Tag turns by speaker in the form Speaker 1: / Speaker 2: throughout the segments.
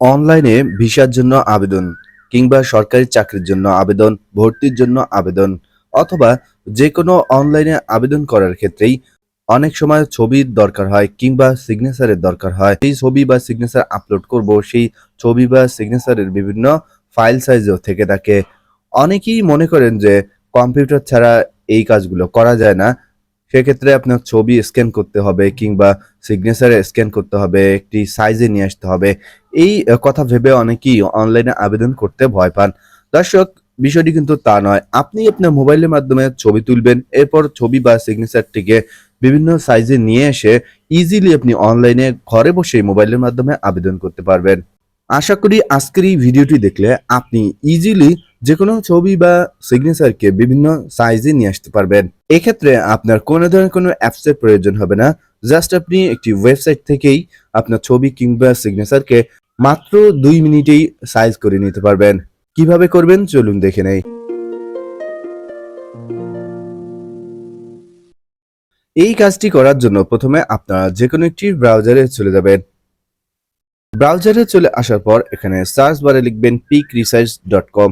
Speaker 1: অনলাইনে ভিসার জন্য আবেদন কিংবা সরকারি চাকরির জন্য আবেদন, ভর্তির জন্য আবেদন অথবা যে কোনো অনলাইনে আবেদন করার ক্ষেত্রেই অনেক সময় ছবির দরকার হয় কিংবা সিগনেচারের দরকার হয়। সেই ছবি বা সিগনেচার আপলোড করব, সেই ছবি বা সিগনেচারের বিভিন্ন ফাইল সাইজও থেকে থাকে। অনেকেই মনে করেন যে কম্পিউটার ছাড়া এই কাজগুলো করা যায় না। সেক্ষেত্রে আপনার ছবি স্ক্যান করতে হবে কিংবা সিগনেচারে স্ক্যান করতে হবে, একটি সাইজে নিয়ে আসতে হবে। এই কথা ভেবে অনেকেই অনলাইনে আবেদন করতে ভয় পান। দর্শক বিষয়টি কিন্তু তা নয়। আপনি আপনার মোবাইলের মাধ্যমে ছবি তুলবেন। এরপর ছবি বা সিগনেচারটিকে বিভিন্ন সাইজে নিয়ে এসে ইজিলি আপনি অনলাইনে ঘরে বসেই মোবাইলের মাধ্যমে আবেদন করতে পারবেন। আশা করি আজকের এই ভিডিওটি দেখলে আপনি ইজিলি যে কোনো ছবি বা সিগনেচারকে বিভিন্ন সাইজে নিয়ে আসতে পারবেন। এক্ষেত্রে আপনার কোনো ধরনের কোনো অ্যাপসের প্রয়োজন হবে না। জাস্ট আপনি একটি ওয়েবসাইট থেকেই আপনার ছবি কিংবা সিগনেচারকে মাত্র দুই মিনিটেই সাইজ করে নিতে পারবেন। কীভাবে করবেন চলুন দেখে নেই। এই কাজটি করার জন্য প্রথমে আপনারা যে কোনো একটি ব্রাউজারে চলে যাবেন। ব্রাউজারে চলে আসার পর এখানে সার্চ বারে লিখবেন পিক রিসার্চ ডট কম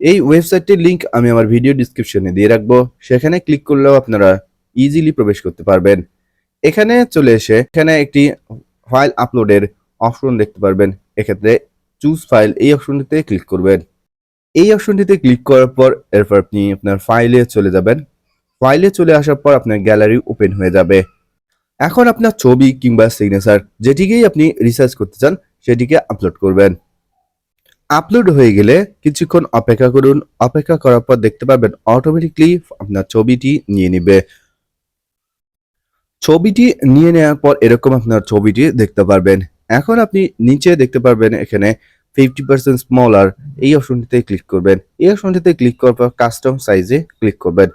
Speaker 1: এই ওয়েবসাইটটির লিঙ্ক আমি আমার ভিডিও ডেসক্রিপশনে দিয়ে রাখব। সেখানে ক্লিক করলেও আপনারা ইজিলি প্রবেশ করতে পারবেন। এখানে চলে এসে এখানে একটি ফাইল আপলোডের অপশন দেখতে পারবেন। এক্ষেত্রে চুজ ফাইল এই অপশনটিতে ক্লিক করবেন। এই অপশনটিতে ক্লিক করার পর এরপর আপনি আপনার ফাইলে চলে যাবেন। ফাইলে চলে আসার পর আপনার গ্যালারি ওপেন হয়ে যাবে। এখন আপনার ছবি কিংবা সিগনেচার যেটিকেই আপনি রিসার্চ করতে চান, সেটিকে আপলোড করবেন। আপলোড হয়ে গেলে কিছুক্ষণ অপেক্ষা করুন। অপেক্ষা করার পর দেখতে পাবেন অটোমেটিক্যালি আপনার ছবিটি নিয়ে নিবে। ছবিটি নিয়ে নেওয়ার পর এরকম আপনার ছবিটি দেখতে পারবেন। এখন আপনি নিচে দেখতে পারবেন এখানে 50% স্মলার এই অপশনটিতে ক্লিক করবেন। এই অপশনটিতে ক্লিক করার পর কাস্টম সাইজে ক্লিক করবেন।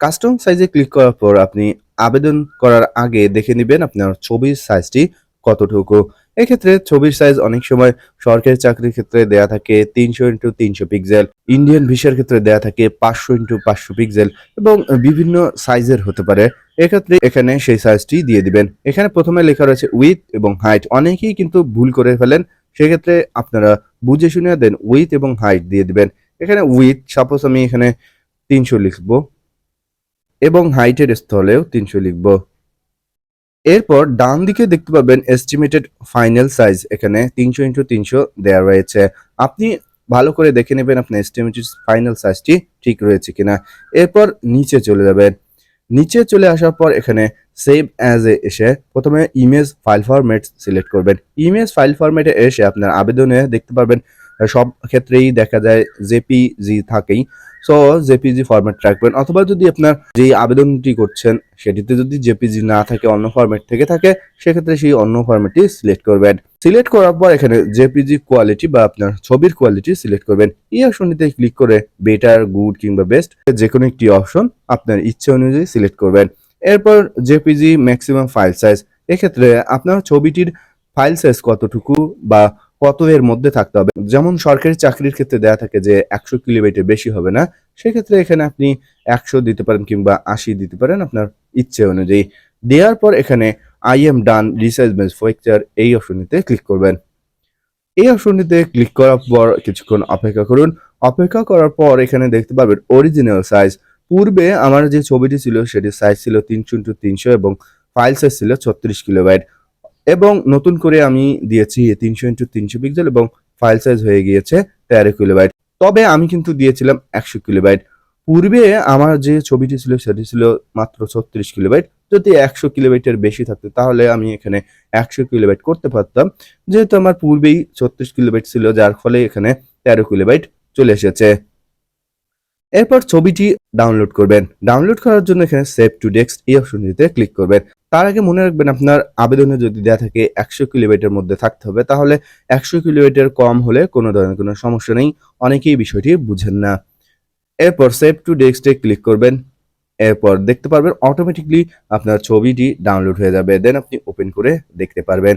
Speaker 1: কাস্টম সাইজে ক্লিক করার পর আপনি আবেদন করার আগে দেখে নিবেন আপনার ছবির সাইজটি কতটুকু। এক্ষেত্রে ছবির সাইজ অনেক সময় সরকারি চাকরির ক্ষেত্রে দেয়া থাকে ৩০০ ইন্টু ৩০০ পিক্সেল, ইন্ডিয়ান ভিসার ক্ষেত্রে দেয়া থাকে ৫০০ ইন্টু ৫০০ পিক্সেল এবং বিভিন্ন সাইজের হতে পারে। এক্ষেত্রে এখানে সেই সাইজটি দিয়ে দিবেন। এখানে প্রথমে লেখা রয়েছে উইথ এবং হাইট অনেকেই কিন্তু ভুল করে ফেলেন। সেক্ষেত্রে আপনারা বুঝে শুনে দেন উইথ এবং হাইট দিয়ে দিবেন। এখানে উইথ সাপোজ আমি এখানে ৩০০ লিখব এবং হাইটের স্থলেও ৩০০ লিখব। এরপর ডান দিকে দেখতে পাবেন এস্টিমেটেড ফাইনাল সাইজ এখানে ৩০০ ইন্টু তিনশো দেওয়া রয়েছে। আপনি ভালো করে দেখে নেবেন আপনার এস্টিমেটেড ফাইনাল সাইজটি ঠিক রয়েছে কিনা। এরপর নিচে চলে যাবেন। নিচে চলে আসার পর এখানে সেভ অ্যাজ এ এসে প্রথমে ইমেজ ফাইল ফরম্যাট সিলেক্ট করবেন। ইমেজ ফাইল ফরম্যাটে এসে আপনার আবেদনে দেখতে পারবেন, সব ক্ষেত্রেই দেখা যায় জেপিজি থাকেই। সো জেপিজি ফরম্যাট রাখবেন অথবা যদি আপনার যেই আবেদনটি করছেন সেটিতে যদি জেপিজি না থাকে অন্য ফরম্যাট থেকে থাকে সেক্ষেত্রে সেই অন্য ফরম্যাটটি সিলেক্ট করবেন। সিলেক্ট করার পর এখানে জেপিজি কোয়ালিটি বা আপনার ছবির কোয়ালিটি সিলেক্ট করবেন। এই অপশনটিতে ক্লিক করে বেটার, গুড কিংবা বেস্ট যেকোনো একটি অপশন আপনার ইচ্ছে অনুযায়ী সিলেক্ট করবেন। এরপর জেপিজি ম্যাক্সিমাম ফাইল সাইজ এক্ষেত্রে আপনার ছবিটির ফাইল সাইজ কতটুকু বা কত এর মধ্যে থাকতে হবে। যেমন সরকারি চাকরির ক্ষেত্রে দেয়া থাকে যে একশো কিলোমিটার বেশি হবে না। সেক্ষেত্রে এখানে আপনি ১০০ দিতে পারেন কিংবা ৮০ দিতে পারেন আপনার ইচ্ছে অনুযায়ী। দেওয়ার পর এখানে I M done resize base picture এই অপশনটিতে ক্লিক করবেন। এই অপশনটিতে ক্লিক করার পর কিছুক্ষণ অপেক্ষা করুন। অপেক্ষা করার পর এখানে দেখতে পাবেন অরিজিনাল সাইজ। পূর্বে আমার যে ছবিটি ছিল, সেটির সাইজ ছিল ৩০০ ইন্টু ৩০০ এবং ফাইল সাইজ ছিল ৩৬ কিলোবাইট এবং নতুন করে আমি দিয়েছি ৩০০ ইন্টু ৩০০ পিক্সেল এবং ফাইল সাইজ হয়ে গিয়েছে ১৩ কিলোবাইট। তবে আমি কিন্তু দিয়েছিলাম ১০০ কিলোবাইট। পূর্বে আমার যে ছবিটি ছিল সেটি ছিল মাত্র ৩৬ কিলোবাইট। যদি ১০০ কিলোবাইটের বেশি থাকতো তাহলে আমি এখানে ১০০ কিলোবাইট করতে পারতাম। যেহেতু আমার পূর্বেই ৩৬ কিলোবাইট ছিল, যার ফলে এখানে ১৩ কিলোবাইট চলে এসেছে। এরপর ছবিটি ডাউনলোড করবেন। ডাউনলোড করার জন্য এখানে সেভ টু ডেস্ক এই অপশনটিতে ক্লিক করবেন। তার আগে মনে রাখবেন আপনার আবেদনে যদি দেয়া থাকে একশো কিলোমিটার মধ্যে থাকতে হবে, তাহলে একশো কিলোমিটার কম হলে কোনো ধরনের কোনো সমস্যা নেই। অনেকেই বিষয়টি বুঝেন না। এরপর সেভ টু ডেস্কটে ক্লিক করবেন। এরপর দেখতে পারবেন অটোমেটিকলি আপনার ছবিটি ডাউনলোড হয়ে যাবে। দেন আপনি ওপেন করে দেখতে পারবেন।